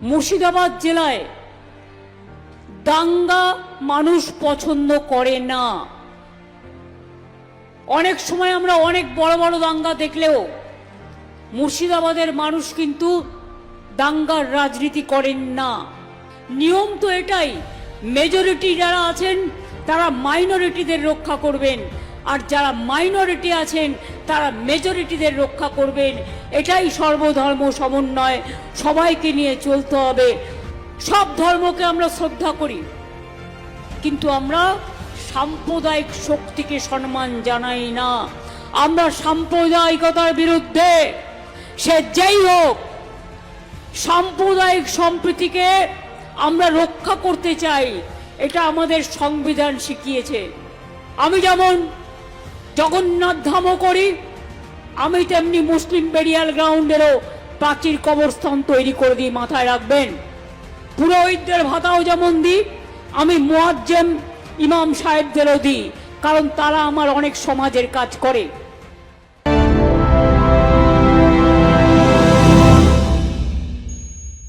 মুর্শিদাবাদ জেলায় দাঙ্গা মানুষ পছন্দ করে না। অনেক সময় আমরা অনেক বড় বড় দাঙ্গা দেখলেও মুর্শিদাবাদের মানুষ কিন্তু দাঙ্গার রাজনীতি করেন না। নিয়ম তো এটাই মেজরিটি যারা আছেন, তারা মাইনরিটিদের রক্ষা করবেন। আর যারা মাইনরিটি আছেন তারা মেজরিটিদের রক্ষা করবেন। এটাই সর্বধর্ম সমন্বয়। সবাইকে নিয়ে চলতে হবে। সব ধর্মকে আমরা শ্রদ্ধা করি। কিন্তু আমরা সাম্প্রদায়িক শক্তিকে সম্মান জানাই না। আমরা সাম্প্রদায়িকতার বিরুদ্ধে সে যেই হোক, সাম্প্রদায়িক সম্প্রীতিকে আমরা রক্ষা করতে চাই। এটা আমাদের সংবিধান শিখিয়েছে। আমি যেমন জগন্নাথ ধামও করি, আমি তেমনি মুসলিম বেরিয়াল গ্রাউন্ডেরও প্রাচীর কবরস্থান তৈরি করে দিই মাথায় রাখবেন। পুরোহিতদের ভাতাও যেমন দিই, আমি মোয়াজ্জেম ইমাম সাহেবদেরও দিই, কারণ তারা আমার অনেক সমাজের কাজ করে।